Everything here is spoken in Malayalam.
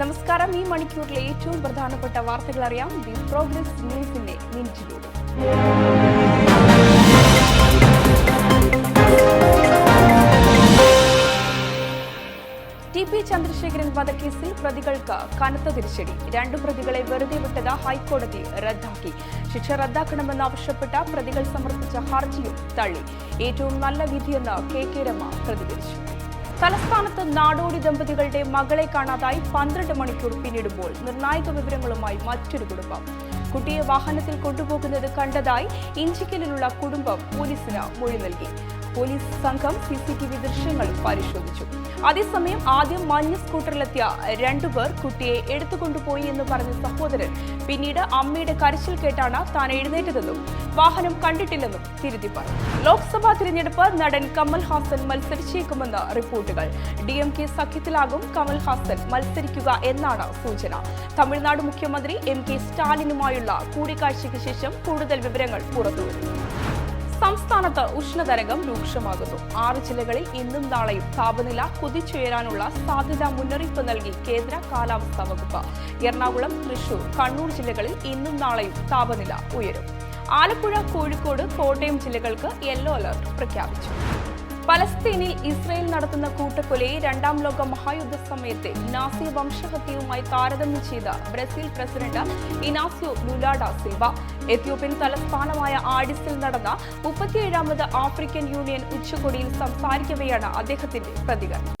നമസ്കാരം. ഈ മണിക്കൂറിലെ ഏറ്റവും പ്രധാനപ്പെട്ട വാർത്തകൾ അറിയാം. ദി പ്രോഗ്രസ് ന്യൂസിന്റെ മിനിറ്റിലൂടെ. ടി പി ചന്ദ്രശേഖരൻ വധക്കേസിൽ പ്രതികൾക്ക് കനത്ത തിരിച്ചടി. രണ്ടു പ്രതികളെ വെറുതെ വിട്ടത് ഹൈക്കോടതി റദ്ദാക്കി. ശിക്ഷ റദ്ദാക്കണമെന്നാവശ്യപ്പെട്ട പ്രതികൾ സമർപ്പിച്ച ഹർജിയും തള്ളി. ഏറ്റവും നല്ല വിധിയെന്ന് കെ കെ രമ പ്രതികരിച്ചു. തലസ്ഥാനത്ത് നാടോടി ദമ്പതികളുടെ മകളെ കാണാതായി പന്ത്രണ്ട് മണിക്കൂർ പിന്നിടുമ്പോൾ നിർണായക വിവരങ്ങളുമായി മറ്റൊരു കുടുംബം. കുട്ടിയെ വാഹനത്തിൽ കൊണ്ടുപോകുന്നത് കണ്ടതായി ഇഞ്ചിക്കലിലുള്ള കുടുംബം പോലീസിന് മൊഴി നൽകി. പോലീസ് സംഘം സി സി ടി വി ദൃശ്യങ്ങൾ പരിശോധിച്ചു. അതേസമയം ആദ്യം മഞ്ഞ സ്കൂട്ടറിലെത്തിയ രണ്ടുപേർ കുട്ടിയെ എടുത്തുകൊണ്ടുപോയി എന്ന് പറഞ്ഞ സഹോദരൻ പിന്നീട് അമ്മയുടെ കരച്ചിൽ കേട്ടാണ് താൻ എഴുന്നേറ്റതെന്നും വാഹനം കണ്ടിട്ടില്ലെന്നും തിരുത്തി പറഞ്ഞു. ലോക്സഭാ തിരഞ്ഞെടുപ്പ് നടൻ കമൽ ഹാസൻ മത്സരിച്ചേക്കുമെന്ന് റിപ്പോർട്ടുകൾ. ഡി എം കെ സഖ്യത്തിലാകും കമൽ ഹാസൻ മത്സരിക്കുക എന്നാണ് സൂചന. തമിഴ്നാട് മുഖ്യമന്ത്രി എം കെ സ്റ്റാലിനുമായുള്ള കൂടിക്കാഴ്ചയ്ക്ക് ശേഷം കൂടുതൽ വിവരങ്ങൾ പുറത്തുവരുന്നു സംസ്ഥാനത്ത് ഉഷ്ണതരംഗം രൂക്ഷമാകുന്നു. ആറ് ജില്ലകളിൽ ഇന്നും നാളെയും താപനില കുതിച്ചുയരാനുള്ള സാധ്യതാ മുന്നറിയിപ്പ് നൽകി കേന്ദ്ര കാലാവസ്ഥാ വകുപ്പ്. എറണാകുളം തൃശൂർ കണ്ണൂർ ജില്ലകളിൽ ഇന്നും നാളെയും താപനില ഉയരും. ആലപ്പുഴ കോഴിക്കോട് കോട്ടയം ജില്ലകൾക്ക് യെല്ലോ അലർട്ട് പ്രഖ്യാപിച്ചു. പലസ്തീനിൽ ഇസ്രയേൽ നടത്തുന്ന കൂട്ടക്കൊലയെ രണ്ടാം ലോക മഹായുദ്ധ സമയത്തെ നാസി വംശഹത്യയുമായി താരതമ്യം ചെയ്ത Brazil president Inacio Lula da Silva. Ethiopian തലസ്ഥാനമായ ആഡിസിൽ നടന്ന മുപ്പത്തിയേഴാമത് ആഫ്രിക്കൻ യൂണിയൻ ഉച്ചകോടിയിൽ സംസാരിക്കവെയാണ് അദ്ദേഹത്തിന്റെ പ്രതികരണം.